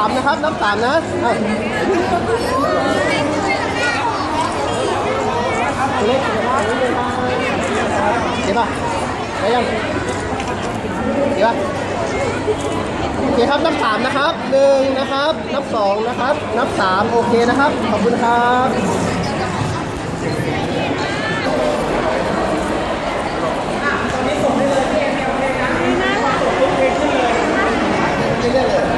สามนะครับนับสามนะเล็กเห็นป่ะได้ยังเห็นป่ะโอเคครับนับสามนะครับหนึ่งนะครับ นับสองนะครับ นับสามโอเคนะครับ ขอบคุณครับนี่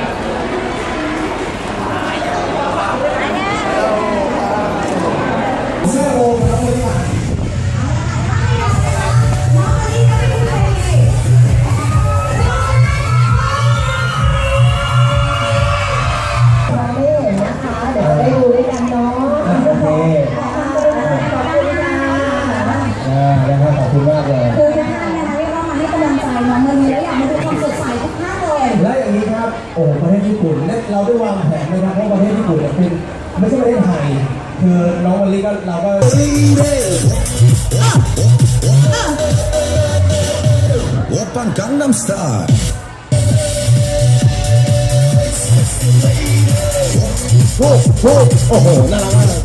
โอ้ประเทศญี่ปุ่นและเราได้วางแผนนะครับว่าประเทศญี่ปุ่นเะเป็นไม่ใช่ประเทศไทยคือน้องวันลีก็เราก็โอปังกังนัมสไตล์โอ้โหโอ้โหน่ารักมาก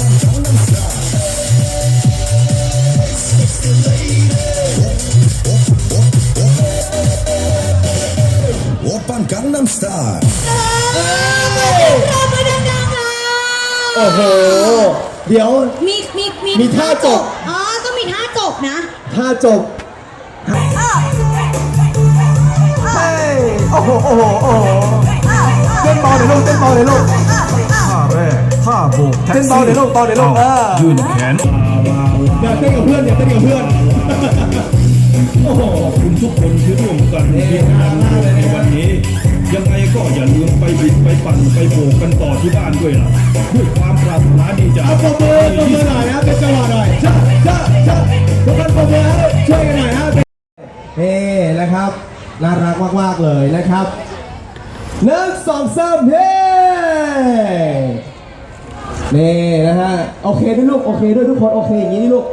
รกังนัมสไตล์เราโอ้โห เดี๋ยว มีมีมีมีท่าจบ อ๋อก็มีท่าจบนะท่าจบโอ้โห โอ้โห โอ้โหเต้นเบาหน่ยลูกเต้นเบาหน่ยลูกท่าแรกท่าโบกกเต้นซี่เบอยลูกบาหน่ยลูกเออ ยืนแขน อย่าเต้นกับเพื่อนอย่าเต้นกับเพื่อน โอ้โหคุณทุกคนที่ร่วมกันเรียนงานในวันนี้ ยังไงก็อย่าลืมไปบิดไปปั่นไปโบกกันต่อที่บ้านด้วยล่ะด้วยความปรารถนาดีจากเอาปรบมือปรบมือหน่อยนะเป็นจังหวะหน่อยชะชะชะทุกคนปรบมือให้ช่วยกันหน่อยฮะเฮ้นะครับน่ารักมากๆเลยนะครับหนึ่งสองสามเฮ้นี่นะฮะโอเคด้วยลูกโอเคด้วยทุกคนโอเคอย่างนี้นี่ลูก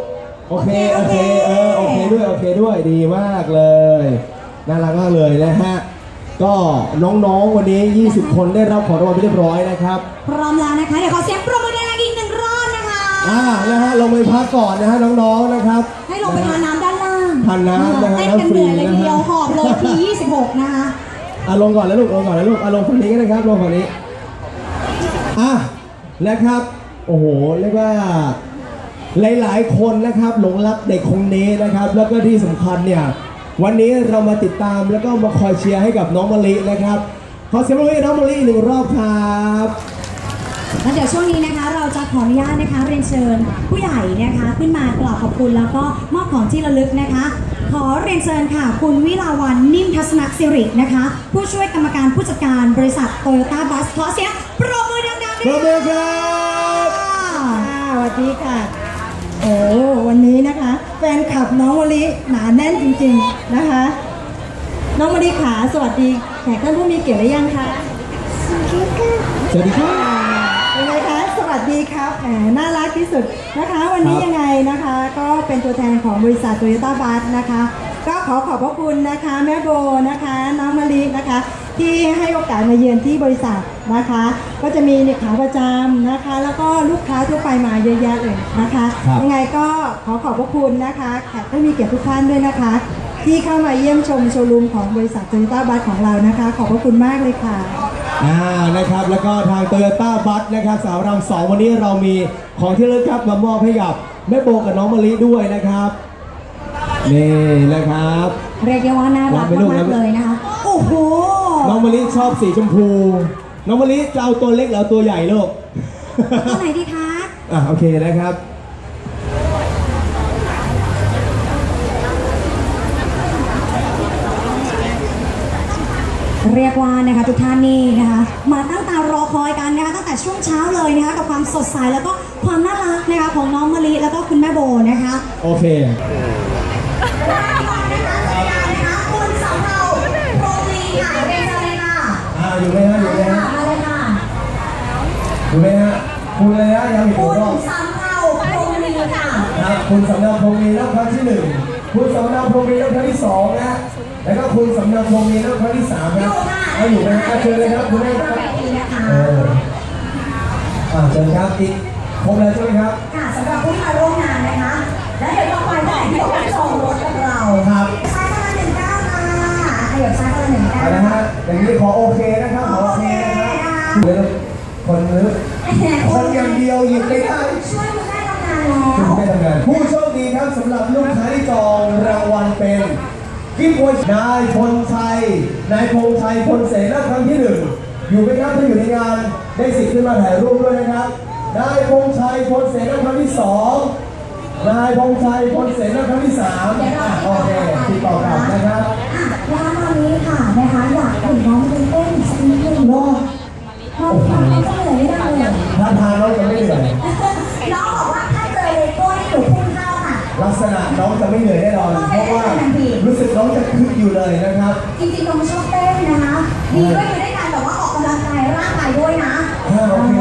โอเค โอเค เออ โอเคด้วย โอเคด้วย ดีมากเลย น่ารักมากเลยนะฮะ ก็น้องๆ วันนี้ 20 คนได้รับของรางวัลไปเรียบร้อยนะครับ พร้อมแล้วนะคะ เดี๋ยวขอเสียงปรบมือดังๆอีกหนึ่งรอบนะคะ อ่า นะฮะ ลงไปพักก่อนนะฮะ น้องๆ นะครับ ให้ลงไปทานน้ำด้านล่างทานน้ำนะฮะเต้นกันเหนื่อยเลยน้ำฟรีนะฮะทีเดียวหอบเลยที26 นะคะอะลงก่อนแล้วลูก ลงก่อนแล้วลูกอะลงฝั่งนี้ก็ได้ครับ ลงฝั่งนี้ อะแล้วครับ โอ้โห เรียกว่า หลายๆ คนนะครับหลงรักเด็กคนนี้นะครับ แล้วก็ที่สำคัญเนี่ยวันนี้เรามาติดตามแล้วก็มาคอยเชียร์ให้กับน้องมะลินะครับขอเสียงปรบมือให้น้องมะลิอีกหนึ่งรอบครับแล้วเดี๋ยวช่วงนี้นะคะ เราจะขออนุญาตนะคะเรียนเชิญผู้ใหญ่นะคะ ขึ้นมากล่าวขอบคุณแล้วก็มอบของที่ระลึกนะคะ ขอเรียนเชิญค่ะ คุณวิลาวันนิ่มทัศนสิรินะคะ ผู้ช่วยกรรมการผู้จัดการบริษัทโตโยต้าบัสขอเสียงปรบมือดังๆปรด้วยบมือครับ ค่ะ สวัสดีค่ะ โอ้วันนี้นะคะ แฟนคลับน้องมะลิหนาแน่นจริงๆนะคะ น้องมะลิขาสวัสดีแขกท่านผู้มีเกียรติหรือยังคะสวัสดีครับยังไงคะสวัสดีครับแหมน่ารักที่สุดนะคะ วันนี้ครับยังไงนะคะ ก็เป็นตัวแทนของบริษัทโตโยต้าบัสนะคะ ก็ขอขอบพระคุณนะคะ แม่โบนะคะ น้องมะลินะคะ ที่ให้โอกาสมาเยือนที่บริษัทนะคะ ก็จะมีเนี่ยขาประจำนะคะ แล้วก็ลูกค้าทั่วไปมาเยอะแยะเลยนะคะ ครับ ยังไงก็ขอขอบพระคุณนะคะแขกผู้มีเกียรติทุกท่านด้วยนะคะ ที่เข้ามาเยี่ยมชมโชว์รูมของบริษัทโตโยต้าบัสของเรานะคะ ขอบพระคุณมากเลยค่ะ อ่านะครับ แล้วก็ทางโตโยต้าบัสนะครับสาวรำสองวันนี้เรามีของที่ระลึกครับมามอบให้กับแม่โบกับน้องมะลิด้วยนะครับนี่นะครับ เรียกได้ว่าน่ารักวางไปลูกมากนะๆเลยนะคะ โอ้โห น้องมะลิชอบสีชมพู น้องมะลิจะเอาตัวเล็กหรือเอาตัวใหญ่ลูกตัวไหนดีคะอะโอเคนะครับ เรียกว่านะคะทุกท่านนี่นะคะมาตั้งตารอคอยกันนะคะตั้งแต่ช่วงเช้าเลยนะคะกับความสดใสแล้วก็ความน่ารักนะคะของน้องมะลิแล้วก็คุณแม่โบนะคะ โอเค อ่าอยู่ไหมฮะอยู่ไหมฮะมาเลยค่ะอยู่ไหมฮะคุณเลยฮะยังอีกหคุนึ่งณรอบสำเภาโรลีค่ะอ่นะครับคุณสำเนาพรหมีนับครั้งที่หนึ่งคุณสำเนาพรหมีนับครั้งที่สองนะแล้วก็คุณสำเนาพรหมีนับครั้งที่สามนะเอาอยู่ไหมฮะเชิญเลยครับคุณแม่ครับดีนะคะเอออ่าเชิญครับอีกครบแล้วใช่ไหมครับค่ะสำหรับผู้ที่มาร่วมงานนะคะ แล้วเดี๋ยวต่อไปท่านไหนที่บอกว่าจองรถกับเรา ครับ ขยับซ้ายคนละหนึ่งเก้าเอาละฮะอย่างนี้ขอโอเคนะครับขอโอเคนะครับเดี๋ยวคนนึกคนอย่างเดียวหยิบไม่ได้ช่วยคุณแม่ทำงานแล้วคุณไม่ทำงานผู้โชคดีครับสำหรับลูกค้าที่จองรางวัลเป็นกิฟต์วอยนายพลชัยนายพงชัยพลเสนาครั้งที่หนึ่งอยู่ไหมครับถ้าอยู่ในงานได้สิทธิ์ขึ้นมาถ่ายรูปด้วยนะครับนายพงชัยพลเสนาครั้งที่สองนายพงชัยพลเสนาครั้งที่สามอะโอเคติดต่อกลับนะครับ อะแล้วตอนนี้ค่ะนะคะอยากเห็นน้องเป็นเต้นสักนิดนึงรอน้องน้องก็เหนื่อยไม่ได้เลยท่าทางน้องจะไม่เหนื่อย น้องบอกว่าถ้าเจอเลโก้นี่หนูพุ่งเข้าค่ะ ลักษณะน้องจะไม่เหนื่อยแน่นอน เพราะว่ารู้สึกน้องจะคึกอยู่เลยนะครับ จริงๆน้องชอบเต้นนะคะ ดีด้วยอยู่ด้วยกันแต่ว่าออกกำลังกายร่างกายด้วยนะอ่าโอเค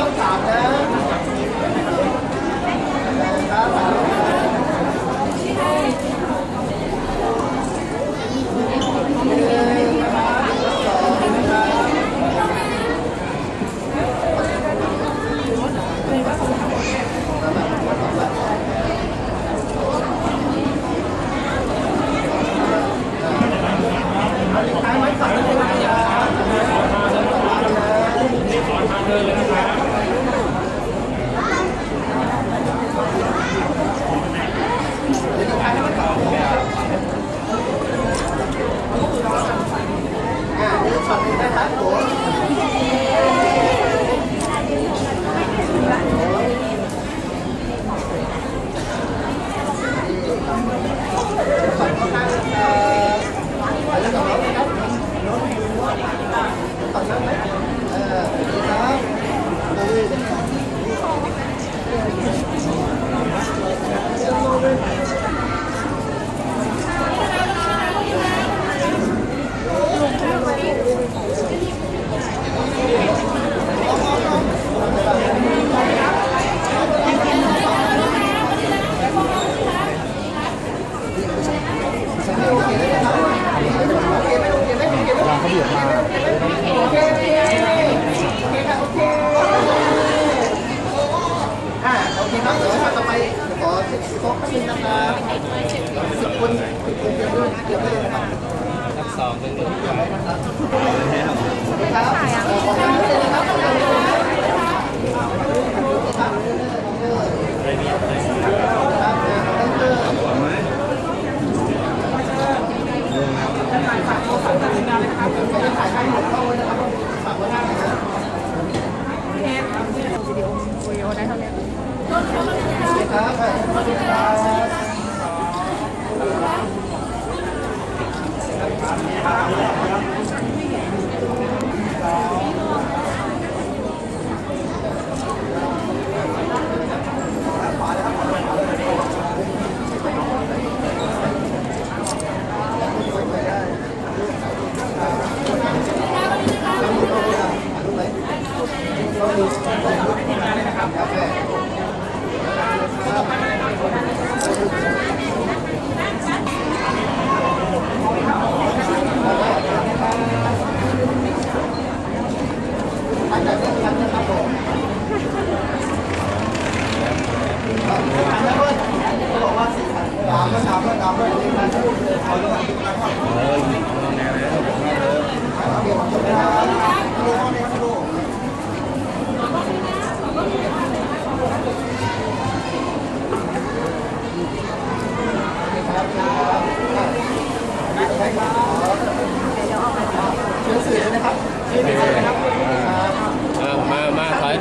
用啥的？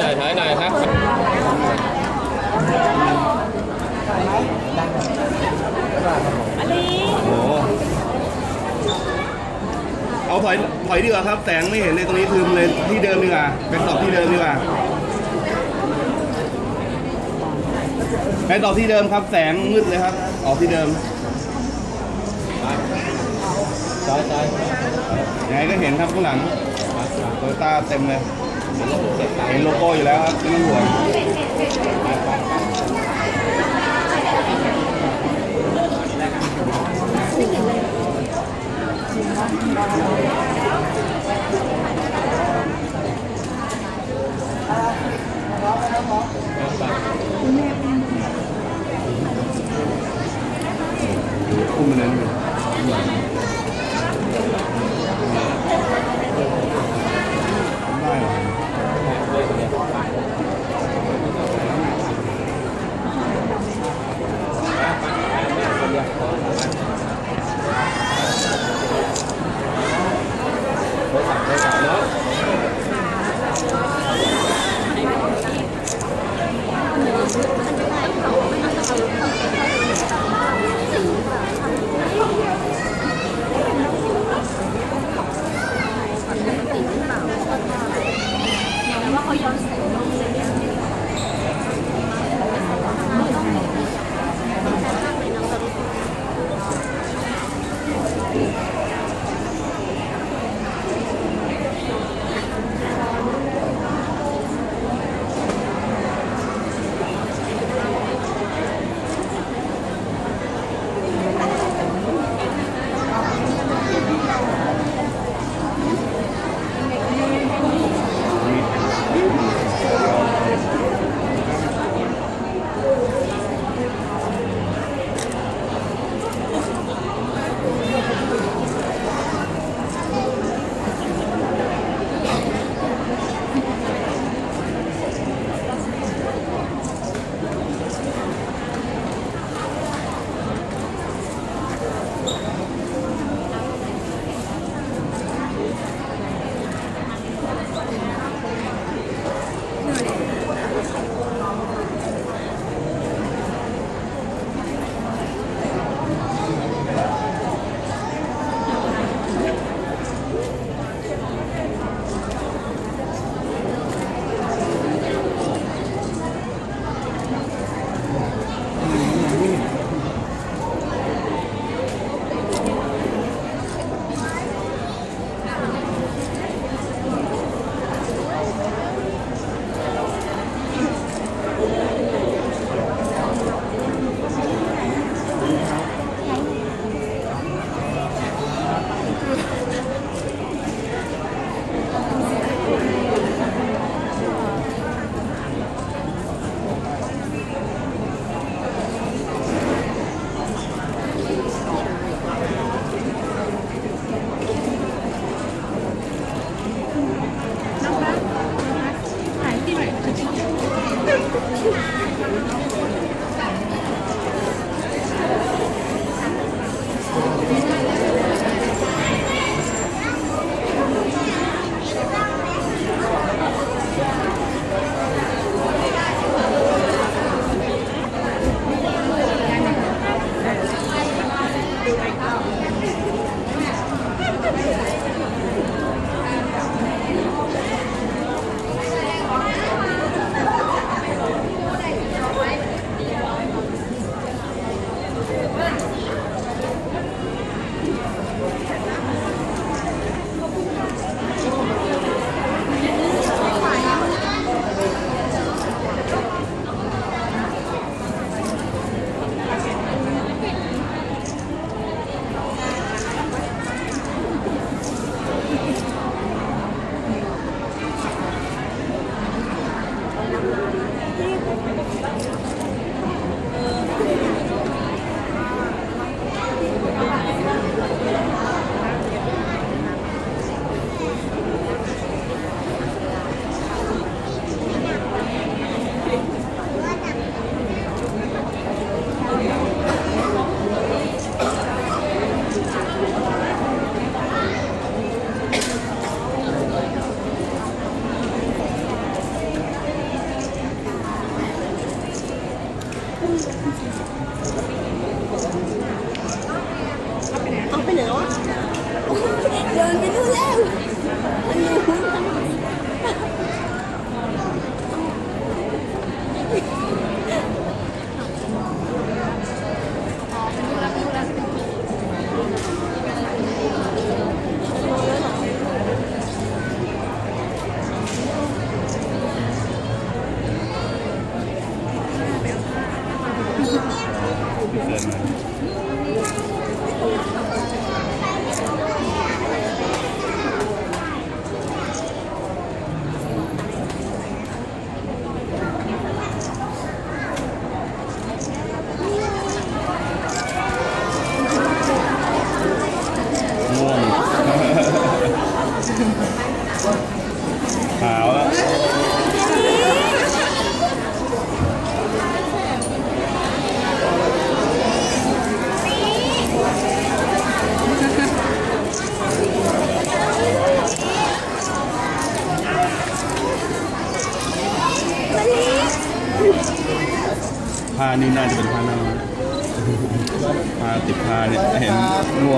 อยหน่อยถอยหน่อยครับโอ้เอาถอยถอยดีกว่าครับ แสงไม่เห็นเลยตรงนี้คือเลยที่เดิมดีกว่าเป็นตอบที่เดิมดีกว่าไปตอบที่เดิมครับ แสงมืดเลยครับ ออกที่เดิมถอยถอยยังไงก็เห็นครับข้างหลังโตโยต้าเต็มเลย เห็นโลโก้อยู่แล้วครับไม่ต้องห่วง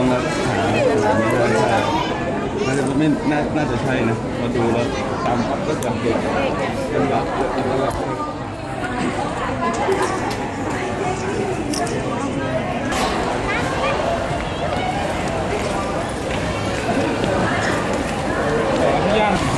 องแล้หาไม่ได้น่าจะไม่น่าน่าจะใช่นะมาดูแล้วตามก็จำเด็กจำรับจำรับย่าง